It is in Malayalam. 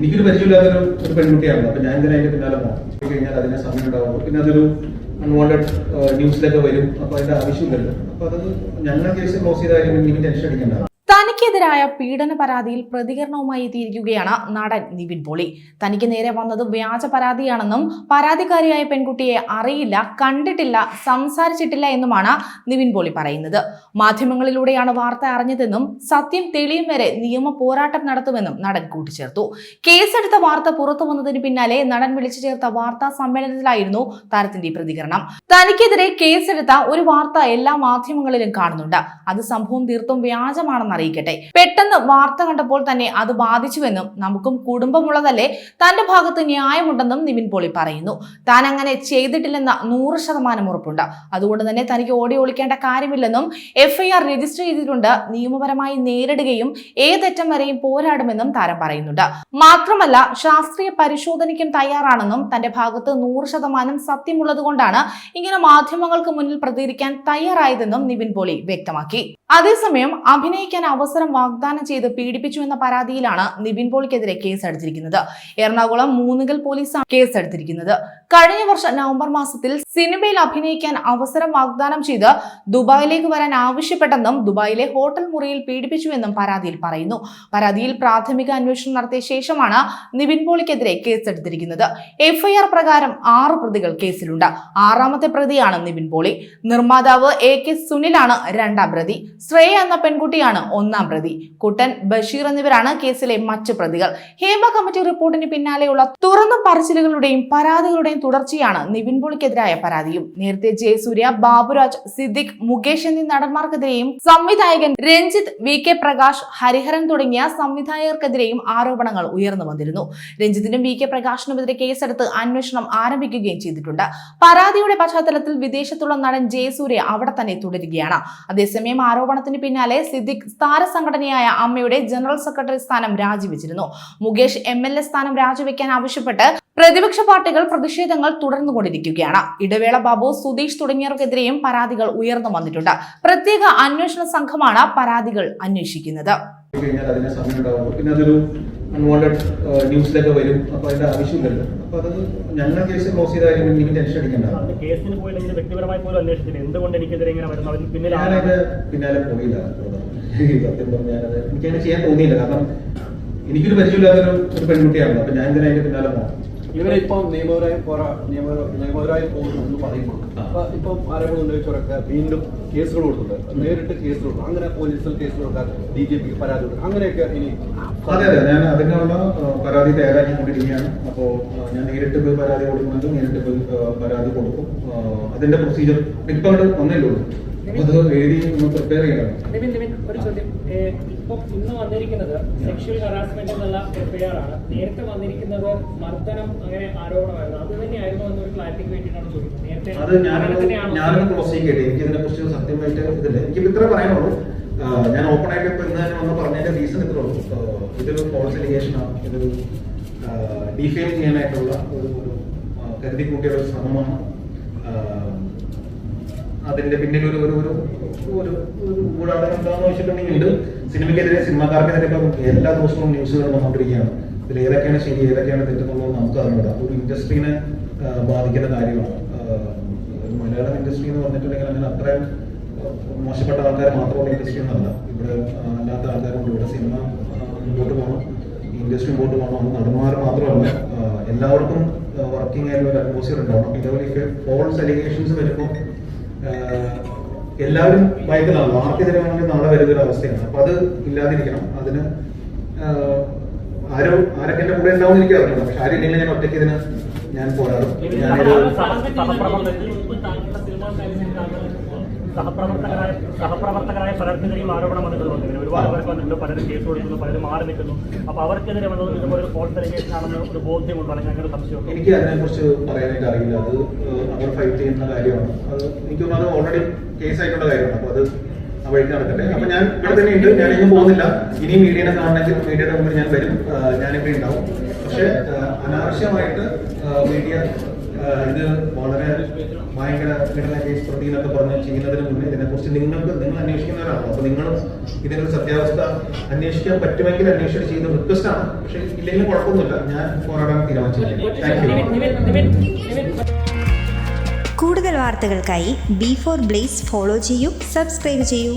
എനിക്കൊരു പരിചയമില്ലാത്തൊരു ഒരു പെൺകുട്ടിയാണ് അപ്പൊ ഞാൻ ഇതിനെ അതിന്റെ പിന്നാലെ പോകണം കഴിഞ്ഞാൽ അതിനെ സമയം ഉണ്ടാവുള്ളൂ. പിന്നെ അതൊരു അൺവാണ്ടഡ് ന്യൂസിലൊക്കെ വരും. അപ്പൊ അതിന്റെ ആവശ്യമില്ലല്ലോ. അപ്പൊ അത് ഞങ്ങൾ കേസ് ക്ലോസ് ചെയ്ത കാര്യം എനിക്ക് ടെൻഷൻ അടിക്കേണ്ട. തനിക്കെതിരായ പീഡന പരാതിയിൽ പ്രതികരണവുമായി എത്തിയിരിക്കുകയാണ് നടൻ നിവിൻ പോളി. തനിക്ക് നേരെ വന്നത് വ്യാജ പരാതിയാണെന്നും പരാതിക്കാരിയായ പെൺകുട്ടിയെ അറിയില്ല കണ്ടിട്ടില്ല സംസാരിച്ചിട്ടില്ല എന്നുമാണ് നിവിൻ പോളി പറയുന്നത്. മാധ്യമങ്ങളിലൂടെയാണ് വാർത്ത അറിഞ്ഞതെന്നും സത്യം തെളിയും വരെ നിയമ പോരാട്ടം നടത്തുമെന്നും നടൻ കൂട്ടിച്ചേർത്തു. കേസെടുത്ത വാർത്ത പുറത്തു വന്നതിന് പിന്നാലെ നടൻ വിളിച്ചു ചേർത്ത വാർത്താ സമ്മേളനത്തിലായിരുന്നു താരത്തിന്റെ പ്രതികരണം. തനിക്കെതിരെ കേസെടുത്ത ഒരു വാർത്ത എല്ലാ മാധ്യമങ്ങളിലും കാണുന്നുണ്ട്. അത് സംഭവം തീർത്തും വ്യാജമാണെന്ന് അറിയിക്കട്ടെ. പെട്ടെന്ന് വാർത്ത കണ്ടപ്പോൾ തന്നെ അത് ബാധിച്ചുവെന്നും നമുക്കും കുടുംബമുള്ളതല്ലേ? തന്റെ ഭാഗത്ത് ന്യായമുണ്ടെന്നും നിവിൻ പോളി പറയുന്നു. താൻ അങ്ങനെ ചെയ്തിട്ടില്ലെന്ന നൂറ് ശതമാനം ഉറപ്പുണ്ട്. അതുകൊണ്ട് തന്നെ തനിക്ക് ഓടി ഒളിക്കേണ്ട കാര്യമില്ലെന്നും എഫ്ഐആർ രജിസ്റ്റർ ചെയ്തിട്ടുണ്ട്. നിയമപരമായി നേരിടുകയും ഏതറ്റം വരെയും പോരാടുമെന്നും താരം പറയുന്നുണ്ട്. മാത്രമല്ല ശാസ്ത്രീയ പരിശോധനയ്ക്കും തയ്യാറാണെന്നും തന്റെ ഭാഗത്ത് നൂറ് ശതമാനം സത്യമുള്ളത് കൊണ്ടാണ് ഇങ്ങനെ മാധ്യമങ്ങൾക്ക് മുന്നിൽ പ്രതികരിക്കാൻ തയ്യാറായതെന്നും നിവിൻ പോളി വ്യക്തമാക്കി. അതേസമയം അഭിനയിക്കാൻ അവസരം വാഗ്ദാനം ചെയ്ത് പീഡിപ്പിച്ചു എന്ന പരാതിയിലാണ് നിവിൻ പോളിക്കെതിരെ കേസെടുത്തിരിക്കുന്നത് എറണാകുളം മൂന്നുകൽ പോലീസാണ് കേസെടുത്തിരിക്കുന്നത് കഴിഞ്ഞ വർഷം നവംബർ മാസത്തിൽ സിനിമയിൽ അഭിനയിക്കാൻ അവസരം വാഗ്ദാനം ചെയ്ത് ദുബായിലേക്ക് വരാൻ ആവശ്യപ്പെട്ടെന്നും ദുബായിലെ ഹോട്ടൽ മുറിയിൽ പീഡിപ്പിച്ചുവെന്നും പരാതിയിൽ പറയുന്നു. പരാതിയിൽ പ്രാഥമിക അന്വേഷണം നടത്തിയ ശേഷമാണ് നിവിൻ പോളിക്കെതിരെ കേസെടുത്തിരിക്കുന്നത് എഫ്ഐആർ പ്രകാരം ആറ് പ്രതികൾ കേസിലുണ്ട്. ആറാമത്തെ പ്രതിയാണ് നിവിൻ പോളി. നിർമ്മാതാവ് എ കെ സുനിലാണ് രണ്ടാം പ്രതി. ശ്രേയ എന്ന പെൺകുട്ടിയാണ് ഒന്നാം പ്രതി. കുട്ടൻ ബഷീർ എന്നിവരാണ് കേസിലെ മറ്റു പ്രതികൾ. ഹേമ കമ്മിറ്റി റിപ്പോർട്ടിന് പിന്നാലെയുള്ള തുറന്ന പറച്ചിലുകളുടെയും പരാതികളുടെയും തുടർച്ചയാണ് നിവിൻ പോളിക്കെതിരായ പരാതിയും. നേരത്തെ ജയസൂര്യ ബാബുരാജ് സിദ്ദിഖ് മുകേഷ് എന്നീ നടന്മാർക്കെതിരെയും സംവിധായകൻ രഞ്ജിത്ത് വി കെ പ്രകാശ് ഹരിഹരൻ തുടങ്ങിയ സംവിധായകർക്കെതിരെയും ആരോപണങ്ങൾ ഉയർന്നു വന്നിരുന്നു. രഞ്ജിത്തിനും വി കെ പ്രകാശിനുമെതിരെ കേസെടുത്ത് അന്വേഷണം ആരംഭിക്കുകയും ചെയ്തിട്ടുണ്ട്. പരാതിയുടെ പശ്ചാത്തലത്തിൽ വിദേശത്തുള്ള നടൻ ജയസൂര്യ അവിടെ തന്നെ തുടരുകയാണ്. അതേസമയം ആരോപണത്തിന് പിന്നാലെ സിദ്ദിഖ് താരസംഘടനയായ അമ്മയുടെ ജനറൽ സെക്രട്ടറി സ്ഥാനം രാജിവെച്ചിരുന്നു. മുകേഷ് എം എൽ എ സ്ഥാനം രാജിവെക്കാൻ ആവശ്യപ്പെട്ട് പ്രതിപക്ഷ പാർട്ടികൾ പ്രതിഷേധങ്ങൾ തുടർന്നുകൊണ്ടിരിക്കുകയാണ്. ഇടവേള ബാബു സുധീഷ് തുടങ്ങിയവർക്കെതിരെയും പരാതികൾ ഉയർന്നു വന്നിട്ടുണ്ട്. പ്രത്യേക അന്വേഷണ സംഘമാണ് പരാതികൾ അന്വേഷിക്കുന്നത്. പിന്നെ അതൊരു അൺവാണ്ടഡ് ന്യൂസിലൊക്കെ വരും. അപ്പൊ അതിന്റെ ആവശ്യമില്ലല്ലോ. അപ്പൊ അത് ഞങ്ങളുടെ കേസ് ക്ലോസ് ചെയ്ത കാര്യം എനിക്ക് ടെൻഷൻ അടിക്കേണ്ട. കേസിന് പോയില്ലെങ്കിൽ വ്യക്തിപരമായി പോലും അന്വേഷിച്ചില്ല എന്തുകൊണ്ട് എനിക്കെതിരെ ഇങ്ങനെ വരുന്നത്? ഞാനതിന്റെ പിന്നാലെ പോയില്ല. സത്യം പറഞ്ഞാൽ ഞാനത് എനിക്കങ്ങനെ ചെയ്യാൻ തോന്നിയില്ല. കാരണം എനിക്കൊരു പരിചയമില്ലാത്തൊരു ഒരു പെൺകുട്ടിയാണ് അപ്പൊ ഞാൻ ഇങ്ങനെ അതിന്റെ പിന്നാലെ പോകണം ഇവരിപ്പം നിയമപരമായി പോരാ നിയമ നിയമപരമായി പോകുന്നു എന്ന് പറയുമ്പോൾ ഇപ്പം ആരോപണം ഉന്നയിച്ചവരൊക്കെ വീണ്ടും കേസുകൾ കൊടുത്തിട്ടുണ്ട്. നേരിട്ട് കേസ് കൊടുക്കും അങ്ങനെ പോലീസിൽ കേസ് കൊടുക്കാൻ ഡി ജി പിക്ക് പരാതി കൊടുക്കും അങ്ങനെയൊക്കെ ഇനി അതെ അതെ. ഞാൻ അതിനുള്ള പരാതി തയ്യാറാക്കിക്കൊണ്ടിരിക്കുകയാണ് അപ്പോൾ ഞാൻ നേരിട്ട് പോയി പരാതി കൊടുക്കുന്നുണ്ട്. നേരിട്ട് പോയി പരാതി കൊടുക്കും. അതിന്റെ പ്രൊസീജിയർ ഇപ്പം അവിടെ വന്നേ ഉള്ളൂ. ഒരു ചോദ്യം. ഇപ്പം ഇന്ന് വന്നിരിക്കുന്നത് സെക്ഷൽ ഹറാസ്മെന്റ് എന്നുള്ള എഫ്ഐആർ ആണ്. നേരത്തെ വന്നിരിക്കുന്നത് മർദ്ദനം അങ്ങനെ ആരോപണമായിരുന്നു. അത് തന്നെയായിരുന്നു എന്നൊരു ക്ലാരിറ്റിക്ക് വേണ്ടിയിട്ടാണ് ചോദിക്കുന്നത് നേരത്തെ അത് ഞാനാണ് അങ്ങനെ തന്നെയാണോ? ഞാനൊന്ന് ക്ലോസ് ചെയ്യട്ടെ എനിക്ക് ഇതിനെ കുറിച്ച് സത്യമായിട്ട് ഇതില്ല. എനിക്ക് ഇത്ര പറയാനുള്ളൂ. ഞാൻ ഓപ്പൺ ആയിട്ട് ഇപ്പൊ ഇന്ന് തന്നെ വന്ന് പറഞ്ഞതിന്റെ റീസൺ ഇത്രേ ഉള്ളൂ. ഇതൊരു ഫോൾസ് എലിഗേഷൻ ആണ്. ഇതൊരു ഡിഫെയിം ചെയ്യാനായിട്ടുള്ള ഒരു കരുതി കൂട്ടിയ ഒരു ശ്രമമാണ്. അതിന്റെ പിന്നിൽ ഒരു ഒരു ഒരു ഒരു വെച്ചിട്ടുണ്ടെങ്കിൽ ഉണ്ട് സിനിമയ്ക്കെതിരെ സിനിമാക്കാർക്കെതിരെ ഇപ്പം എല്ലാ ദിവസവും ന്യൂസുകൾ വന്നുകൊണ്ടിരിക്കുകയാണ്. ഇതിൽ ഏതൊക്കെയാണ് ശരി ഏതൊക്കെയാണ് തെറ്റെന്നുള്ളത് നമുക്ക് അറിഞ്ഞൂടാ ഒരു ഇൻഡസ്ട്രീനെ ബാധിക്കുന്ന കാര്യമാണ്. മലയാളം ഇൻഡസ്ട്രി എന്ന് പറഞ്ഞിട്ടുണ്ടെങ്കിൽ അങ്ങനെ അത്രയും മോശപ്പെട്ട ആൾക്കാർ മാത്രമുള്ള ഇൻഡസ്ട്രി എന്നല്ല ഇവിടെ അല്ലാത്ത ആൾക്കാരുണ്ട്. ഇവിടെ സിനിമ മുമ്പോട്ട് പോകണം. ഇൻഡസ്ട്രി മുമ്പോട്ട് പോകണം. നടന്മാർ മാത്രമല്ല എല്ലാവർക്കും വർക്കിംഗ് ആയിട്ടുള്ള ഒരു അറ്റ്മോസ്ഫിയർ ഉണ്ടാവണം. ഇതേപോലെ ഫോൾസ് അലിഗേഷൻസ് വരുമ്പോൾ എല്ലാവരും ഭയക്കുന്നതാണ് ആർക്കെതിരെ വേണമെങ്കിൽ നാളെ വരുന്ന ഒരു അവസ്ഥയാണ് അപ്പൊ അത് ഇല്ലാതിരിക്കണം അതിന് ആരോ ആരൊക്കെ എന്റെ കൂടെ ഉണ്ടാവും എനിക്ക് അറിയില്ല പക്ഷെ ആരില്ലെങ്കിൽ ഞാൻ ഒറ്റയ്ക്ക് ഇതിന് ഞാൻ പോരാടും ഞാനൊരു സഹപ്രവർത്തകരായ സഹപ്രവർത്തകരായ പലർക്കെതിരെയും ആരോപണം വന്നിട്ടുണ്ട്. ഇങ്ങനെ ഒരുപാട് പേർക്ക് വന്നിട്ടുണ്ട്. പലരും കേസ് കൊടുക്കുന്നു. പലരും മാറി നിൽക്കുന്നു. അപ്പൊ അവർക്കെതിരെ വന്നത് ഇതുപോലെ ഒരു ഫോൾസ് അലിഗേഷൻ ആണെന്ന് ഒരു ബോധ്യമുണ്ടോ? അല്ലെങ്കിൽ ഒരു സംശയമൊക്കെ എനിക്ക് അതിനെ കുറിച്ച് പറയാനായിട്ട് അറിയില്ല. അത് അവർ ഫൈറ്റ് ചെയ്യുന്ന കാര്യമാണ്. അത് എനിക്ക് തോന്നുന്നത് ഓൾറെഡി കേസ് ആയിട്ടുള്ള കാര്യമാണ്. അപ്പൊ അത് വഴിക്ക് നടക്കട്ടെ. അപ്പൊ ഞാൻ ഇവിടെ തന്നെ ഉണ്ട്. ഞാൻ ഇന്ന് പോകുന്നില്ല. ഇനി മീഡിയനെ കാണണമെങ്കിൽ മീഡിയയുടെ മുമ്പിൽ ഞാൻ വരും. ഞാനിവിടെ ഉണ്ടാവും. പക്ഷെ അനാവശ്യമായിട്ട് മീഡിയ ഇത് വളരെ ഭയങ്കര കേസ് പ്രതി എന്നൊക്കെ പറഞ്ഞ് ചെയ്യുന്നതിന് മുന്നേ ഇതിനെക്കുറിച്ച് നിങ്ങൾക്ക് നിങ്ങൾ അന്വേഷിക്കുന്നവരാണോ? അപ്പൊ നിങ്ങളും ഒരു സത്യാവസ്ഥ അന്വേഷിക്കാൻ പറ്റുമെങ്കിൽ അന്വേഷണം ചെയ്യുന്ന റിക്വസ്റ്റ് ആണ് പക്ഷെ ഇല്ലെങ്കിലും കുഴപ്പമൊന്നുമില്ല. ഞാൻ പോരാടാൻ തീരുമാനിച്ചു കൂടുതൽ വാർത്തകൾക്കായി ബി ഫോർ ബ്ലേസ് ഫോളോ ചെയ്യൂ സബ്സ്ക്രൈബ് ചെയ്യൂ.